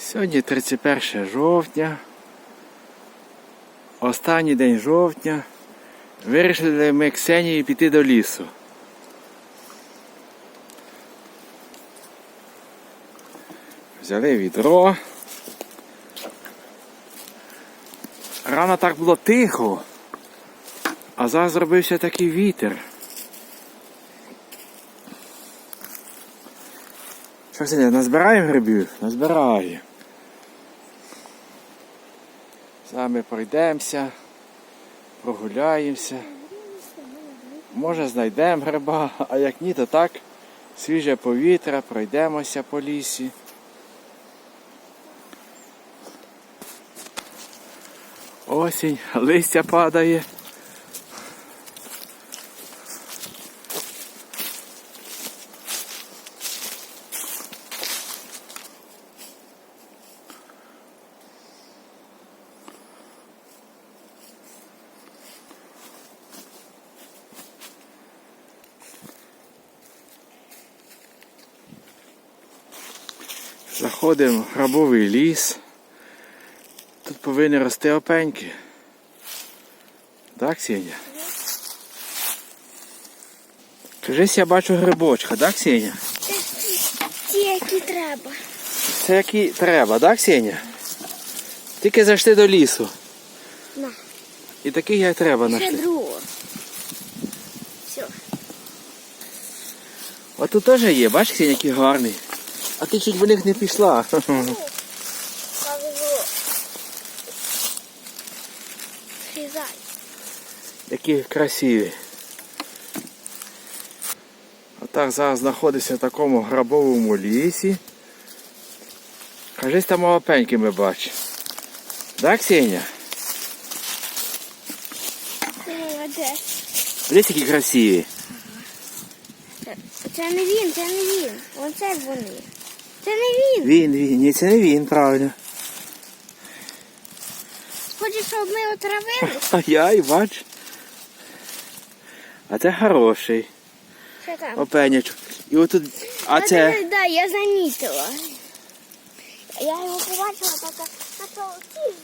Сьогодні 31 жовтня. Останній день жовтня. Вирішили ми Ксенії піти до лісу. Взяли відро. Рано так було тихо, а зараз зробився такий вітер. Що Ксенія, назбираємо грибів? Назбираємо. Ми пройдемося, прогуляємося. Може знайдемо гриба, а як ні, то так, свіже повітря, пройдемося по лісі. Осінь, листя падає. Заходимо в грабовий ліс. Тут повинні рости опеньки. Так, Ксенія? Кажись, я бачу грибочка, так, Ксенія? Ті, які треба. Це які треба, так, Ксенія? Тільки зайшли до лісу. На. І таких як треба Ще знайшли. другого. Все. А тут теж є, бачиш, Ксенія, який гарний. А ти чуть в них не пішла. Які красиві. Отак зараз знаходиться в такому грабовому лісі. Кажись, там опеньки ми бачимо. Так, молодець. Дивись, які красиві. Це не він, це не він. Оце вони. Це не він. Він, він, ні, це не він, правильно. Хочеш, щоб ми отравили? А я і бач. А це хороший Що там? опенячок. І отут. А А це. Так, да, я замітила. Я його побачила, така на толці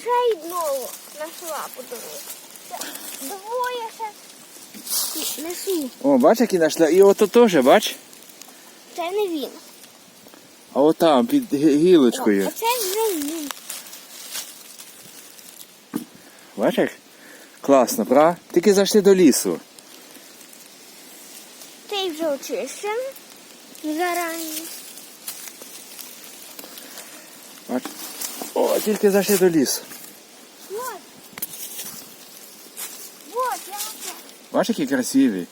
ще й одного знайшла по дорозі. Це Двоє ще несу. О, бач, які знайшли. І ото теж, бач. Це не він. А отам, під гілочкою. Оце вже він. Як? Класно, правда? Тільки зайшли до лісу. Цей вже очищений зарані. Бач. О, тільки зайшли до лісу. Вот. Вот, я оце. Бач, які красиві.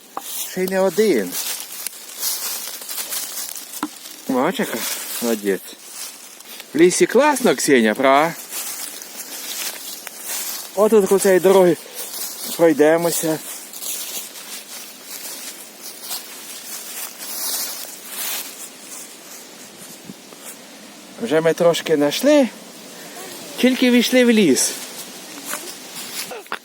Ще й не один. Бач, яка молодець. В лісі класно, Ксенія, правда? От тут по цієї дороги пройдемося. Вже ми трошки знайшли, тільки війшли в ліс.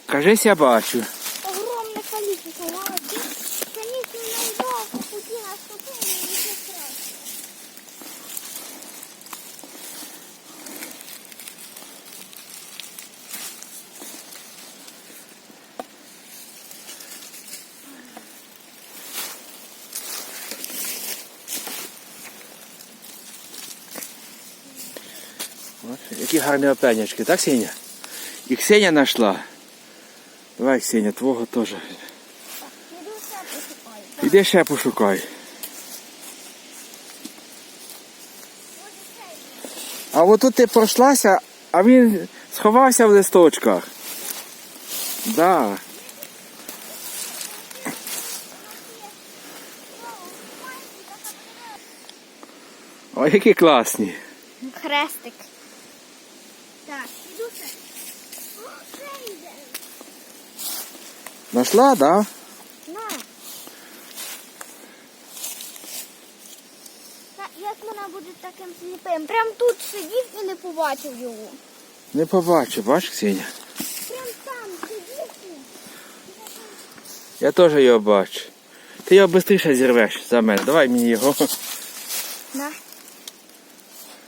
Кажись, я бачу. Огромне количество молодець. Конечно, найдов по пути наступили і все краще. От, які гарні опенячки, так, Сеня? І Ксеня знайшла. Давай, Ксеня, твого теж. Іди ще пошукай. А от тут ти пройшлася, а він сховався в листочках. Да. Ой, які класні. Хрестик. Так, іду. О. Нашла, да? На. Та як вона буде таким сліпим? Прям тут сидів і не побачив його. Не побачив, бачиш, Ксеня? Прям там сидів. і- Я теж його бачу. Ти його швидше зірвеш за мене. Давай мені його. На.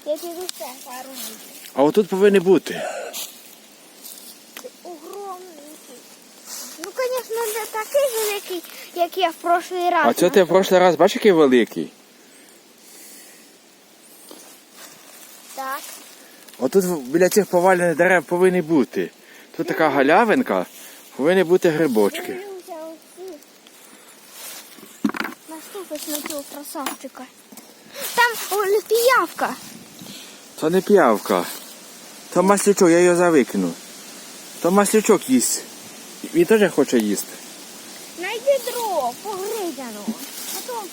Я піду ще пару місяців. А отут повинні бути. Огромний. Ну, звісно, не такий великий, як я в прошлий раз. А це ти в прошлий раз бачиш, який великий? Так. Отут біля цих повалених дерев повинні бути. Тут така галявинка, повинні бути грибочки. Наступиш на цього красавчика. Там о, піявка. То не п'явка. То маслючок, я його завикину. То маслючок їсть. Він теж хоче їсти. Найди дров, погризаного. А то,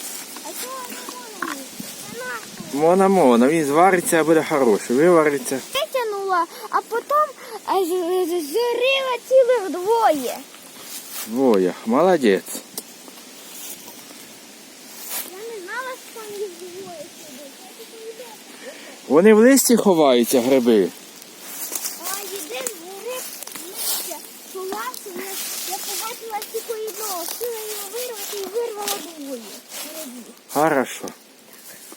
а то не можна їсти. Це наше. Мона мона, він звариться, а буде хороший. Вивариться. Витягнула, а потім а, з- з- цілих двоє. Двоє. Молодець. Там. Вони в листі ховаються гриби. А єдин гриб місця сховався, я, я побачила тільки одного. Хотіла його вирвати і вирвала двоє. грибів. Хорошо.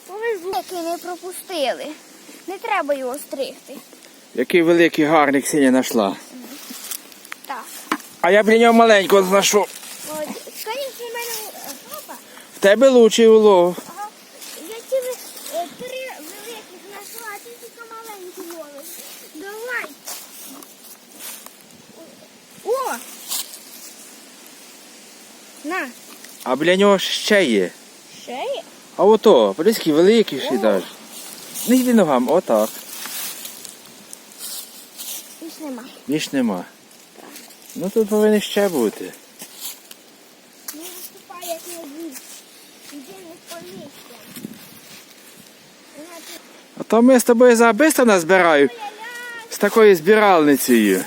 Повезло, який не пропустили. Не треба його стригти. Який великий гарний Ксенія знайшла. Так. А я біля нього маленького знайшов. Звісно, в мене папа. В тебе лучший улов. Ага. Я цілих е, три великих знайшла, а ти тільки маленький ловиш. Давай. О! На, А біля нього ще є. А ото, ще О. даже. Не йди ногам, отак. Більш нема. Більш нема. Ну тут повинні ще бути. Не як не. Іди не помісся. А то ми з тобою забисто назбирають з такою збиральницею.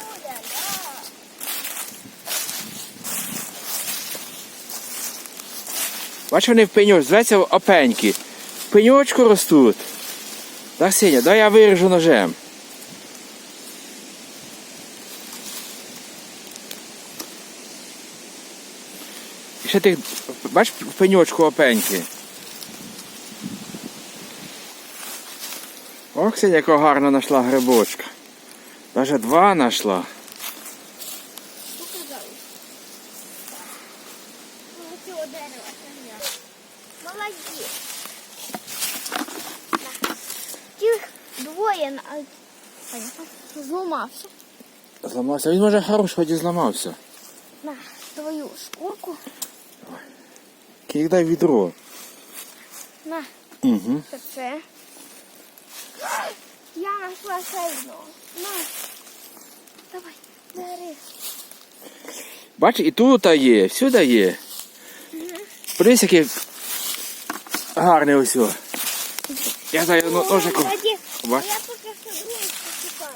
Бачиш, вони в пеньоч, зветься опеньки. Пеньочку ростуть. Так, Сеня, дай я виріжу ножем. І ще тих, бачиш, в пеньочку опеньки. Ох, Ксеня, якого гарно знайшла грибочка. Даже два знайшла. Показали. Ну, цього дерева я. Тих двоє Зламався. Зламався. Він може хороший, хоч і зламався. На твою шкурку. Кидай відро. На, Угу. це це. Я знайшла ще. На. Давай, бери. Бач, і тут є, всюди є. Подивись, який гарний ось. о. Я зараз ну, ножику. Бач.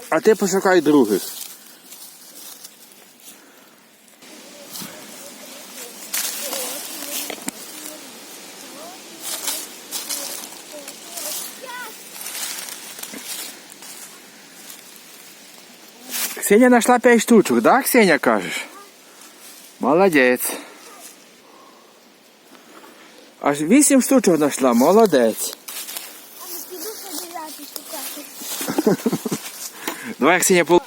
А ти пошукай других. Ксеня знайшла 5 штучок, да, Ксеня, кажеш? Молодець. Аж 8 штучок знайшла, молодець. А ну піду по дев'ятий шукати. Давай, Ксеня, пол...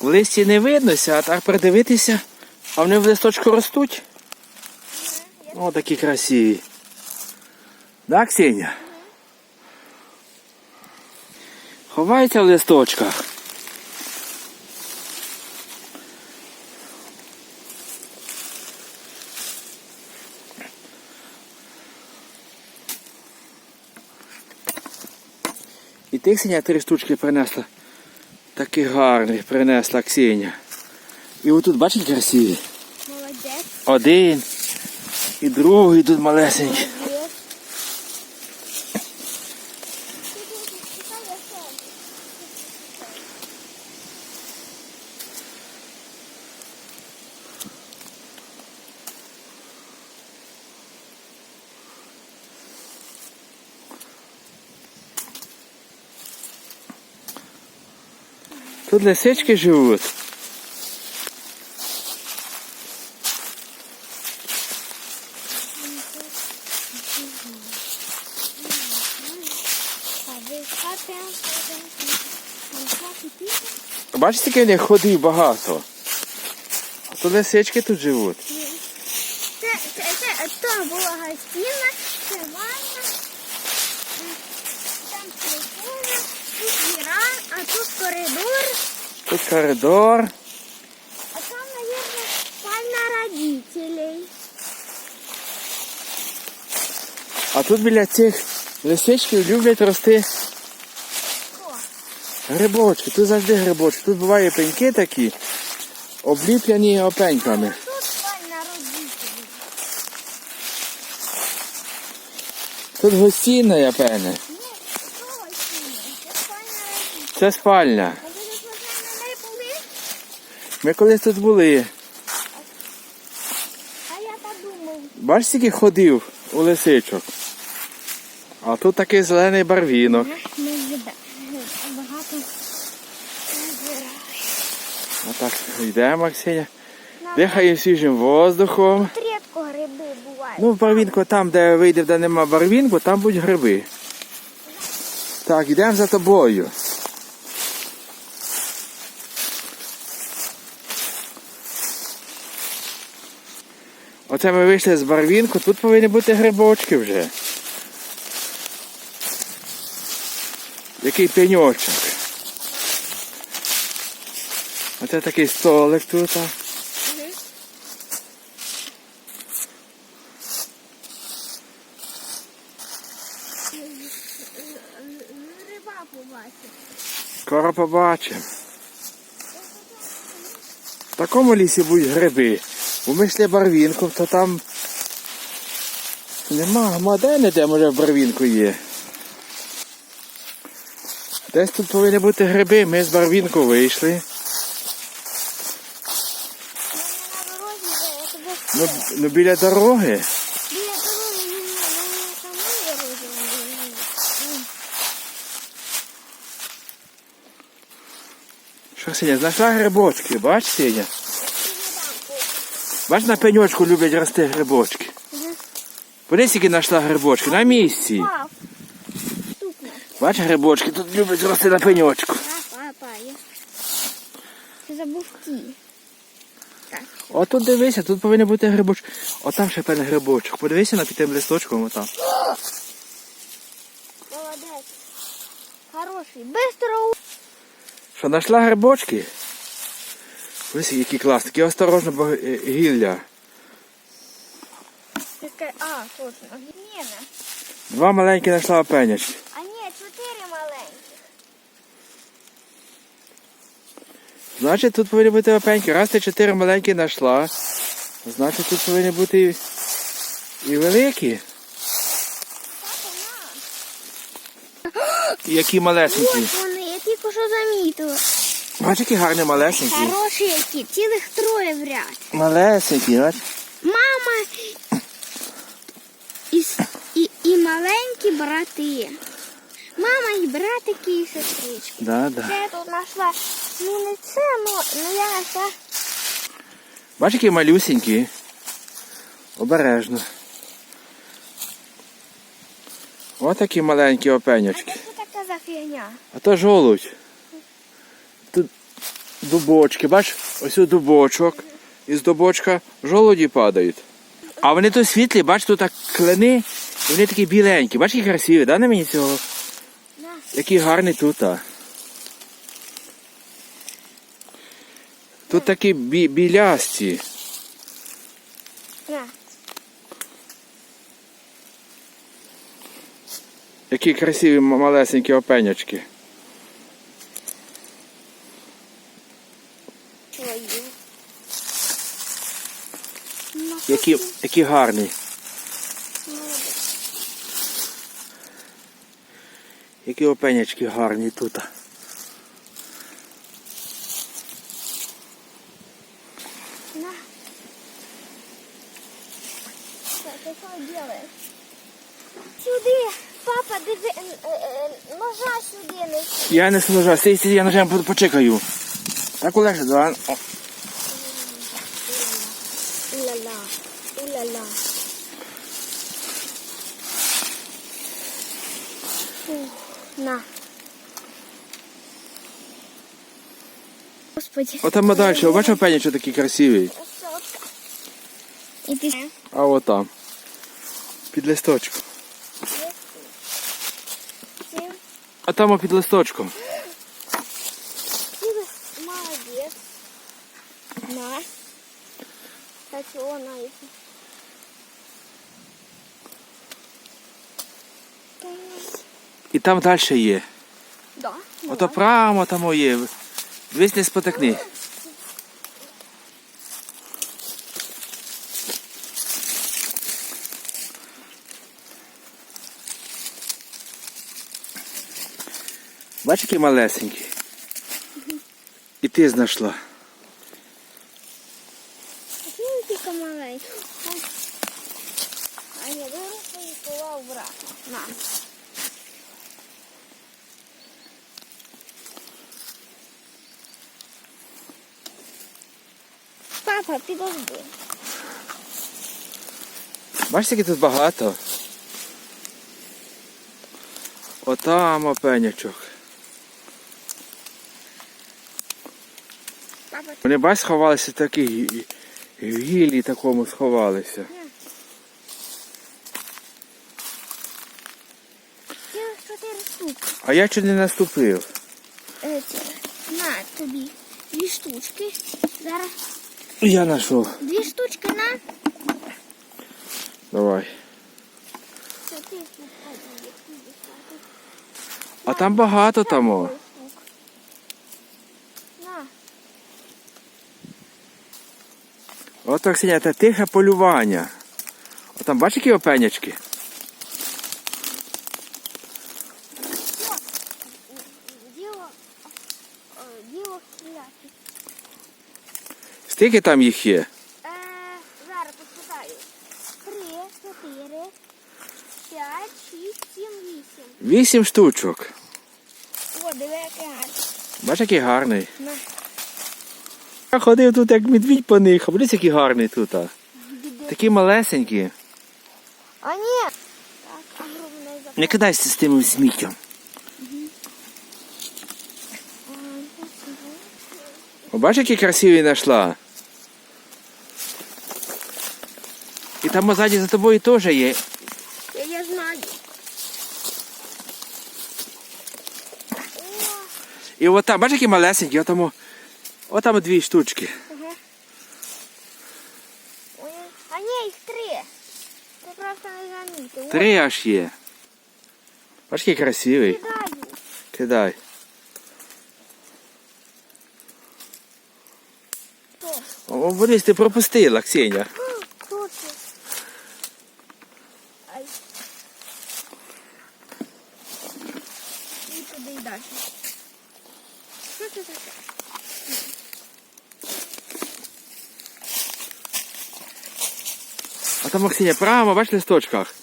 В листі не виднося, а так придивитися, а вони в листочку ростуть. О, такі красиві. Да, Ксеня? Ховаються в листочках. І ти, Ксеня, три штучки принесла. Такий гарний принесла Ксеня. І отут, бачите, красиві? Молодець. Один E druhy tu má lesenky. Тут лисички живут. Да. Бачите, скільки в них ходів багато. А то лисички тут живуть. Це, це, це, то була гостина, це ванна, м, там прихожа, тут віра, а тут коридор, Тут коридор. а там, наверное, спальня родителей. А тут біля цих лисичків люблять рости грибочки. Тут завжди грибочки. Тут буває пеньки такі, обліплені опеньками. тут. Тут гостінна, певне. Це спальня? Ми колись тут були. А я так думав. Бачиш, скільки ходив у лисичок. А тут такий зелений барвінок. Багато збираємо. Отак йдемо, Ксеня. Дихає свіжим воздухом. Тут рідко гриби бувають. Ну, барвінку там, де вийде, де нема барвінку, там будуть гриби. Так, йдемо за тобою. Оце ми вийшли з барвінку, тут повинні бути грибочки вже. Який пеньочок. Оце такий столик тут. а. Скоро побачимо. В такому лісі будуть гриби. Бо ми барвінку, то там нема, ма де не де, може барвінку є. Десь тут повинні бути гриби, ми з барвінку вийшли. Ну, Ну, біля дороги. біля дороги, ні, ну, на самій дорозі. Що Сеня, знайшла грибочки, бач, Сеня? Дам Бач, на пеньочку люблять рости грибочки. Подивись, які знайшла грибочки, на місці. Бач, грибочки тут люблять рости на пеньочку. Папа, я. Забув ті. О, тут дивися, тут повинен бути грибочок. О, там ще певний грибочок. Подивися на під тим листочком отам. Молодець. Хороший. Бистро. у- Що, знайшла грибочки? Ось які класні, такі осторожно, бо гілля. Таке- А, точно. Ні. Два маленькі знайшла опенячки. А ні, чотири маленькі. Значить, тут повинні бути опеньки. Раз ти чотири маленькі знайшла, значить тут повинні бути і, і великі. І які малесенькі. Ось вони, я тільки що замітила. Бач, які гарні малесенькі. Хороші які, цілих троє в ряд. Малесенькі, бач. Мама і, і, і маленькі брати. Мама і братики, і сестрички. Да, да. Я тут знайшла. Ну не це, ну, ну я знайшла. Бач, які малюсенькі. Обережно. Ось такі маленькі А опенячки. це що таке за фігня? А то жолудь. Тут дубочки, бач, ось у дубочок. Із дубочка жолуді падають. А вони тут світлі, бач, тут так клени, і вони такі біленькі. Бач, які красиві, да, на мені цього? Які гарні тут. а. Тут такі бі- білясті. На. Які красиві малесенькі опенячки. Які, які гарні. Які опенячки гарні тут. На. Що ти що робиш? Сюди, папа, диви, е, е, ножа сюди не Я не служу, стій, стій, я по- почекаю. Так Олеже, давай. О, На. Господи. Далі, бачив пенічок такий красивий. А от там. Під листочком. Ти, А там під листочком. молодець. На. Кстати, вона їх. І там далі є. Да. Ото прямо там є. Весь не спотикни. Бачиш, який малесенький. І ти знайшла. Він тільки маленький. А я виросла і пола обратно. На. Папа, підожди. Бачиш, який тут багато. Отам опенячок. Папа, Вони бач, сховалися в такій в гілі такому сховалися. А я чуть не наступив. Е. На тобі. Дві штучки. Зараз Я знайшов. дві штучки на. Давай. А там багато там. о. На. От Оксеня, це тихе полювання. От там бачиш, які опенячки? Скільки там їх є? Зараз посчитаю. Три, чотири, п'ять, шість, сім, вісім. Вісім штучок. О, диви, який гарний. Бачиш, який гарний. Я ходив тут як медвідь по них, а подивись, який гарний тут. а. Такі малесенькі. А ні. Не кидайся з тим сміттям. Бачиш, який красивий знайшла. І там ззаді за тобою теж є. Я, я знаю. І от там, бачиш, які малесенькі, отам, отам дві штучки. А ні, їх три. Ти просто не замітив. Три аж є. Бачиш, який красивий. Кидай. Кидай. О, Борис, ти пропустила, Ксеня. Хто це? Ай. І туди і далі. Що це таке? Ксеня прямо, бачиш, в листочках.